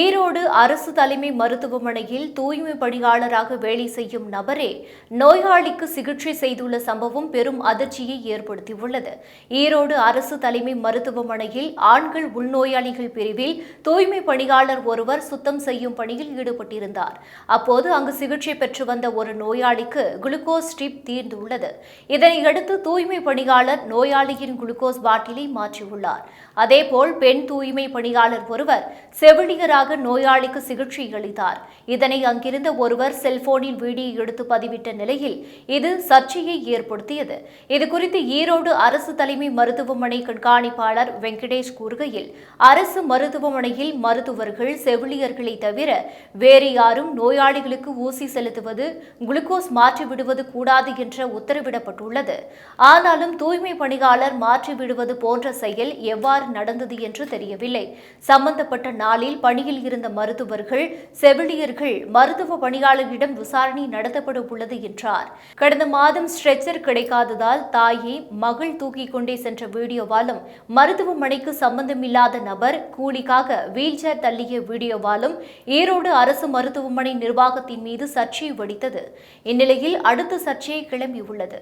ஈரோடு அரசு தலைமை மருத்துவமனையில் தூய்மை பணியாளராக வேலை செய்யும் நபரே நோயாளிக்கு சிகிச்சை செய்துள்ள சம்பவம் பெரும் அதிர்ச்சியை ஏற்படுத்தியுள்ளது. ஈரோடு அரசு தலைமை மருத்துவமனையில் ஆண்கள் உள்நோயாளிகள் பிரிவில் தூய்மை பணியாளர் ஒருவர் சுத்தம் செய்யும் பணியில் ஈடுபட்டிருந்தார். அப்போது அங்கு சிகிச்சை பெற்று வந்த ஒரு நோயாளிக்கு குளுக்கோஸ் ஸ்ட்ரிப் தீர்ந்துள்ளது. இதனையடுத்து தூய்மை பணியாளர் நோயாளியின் குளுக்கோஸ் பாட்டிலை மாற்றியுள்ளார். அதேபோல் பெண் தூய்மை பணியாளர் ஒருவர் செவிலியராக நோயாளிக்கு சிகிச்சை அளித்தார். இதனை அங்கிருந்த ஒருவர் செல்போனில் வீடியோ எடுத்து பதிவிட்ட நிலையில் இது சர்ச்சையை ஏற்படுத்தியது. இதுகுறித்து ஈரோடு அரசு தலைமை மருத்துவமனை கண்காணிப்பாளர் வெங்கடேஷ் கூறுகையில் அரசு மருத்துவமனையில் மருத்துவர்கள் செவிலியர்களை தவிர வேறு யாரும் நோயாளிகளுக்கு ஊசி செலுத்துவது குளுக்கோஸ் மாற்றி விடுவது கூடாது என்ற உத்தரவிடப்பட்டுள்ளது. ஆனாலும் தூய்மை பணியாளர் மாற்றி விடுவது போன்ற செயல் எவ்வாறு நடந்தது என்று தெரியவில்லை. சம்பந்தப்பட்ட நாளில் பணியில் இருந்த மருத்துவர்கள் செவிலியர்கள் மருத்துவ பணியாளர்களிடம் விசாரணை நடத்தப்பட உள்ளது என்றார். கடந்த மாதம் ஸ்ட்ரெச்சர் கிடைக்காததால் தாயை மகள் தூக்கிக் கொண்டே சென்ற வீடியோவாலும் மருத்துவமனைக்கு சம்பந்தமில்லாத நபர் கூலிக்காக வீல்சேர் தள்ளிய வீடியோவாலும் ஈரோடு அரசு மருத்துவமனை நிர்வாகத்தின் மீது சர்ச்சை வெடித்தது. இந்நிலையில் அடுத்த சர்ச்சையை கிளம்பியுள்ளது.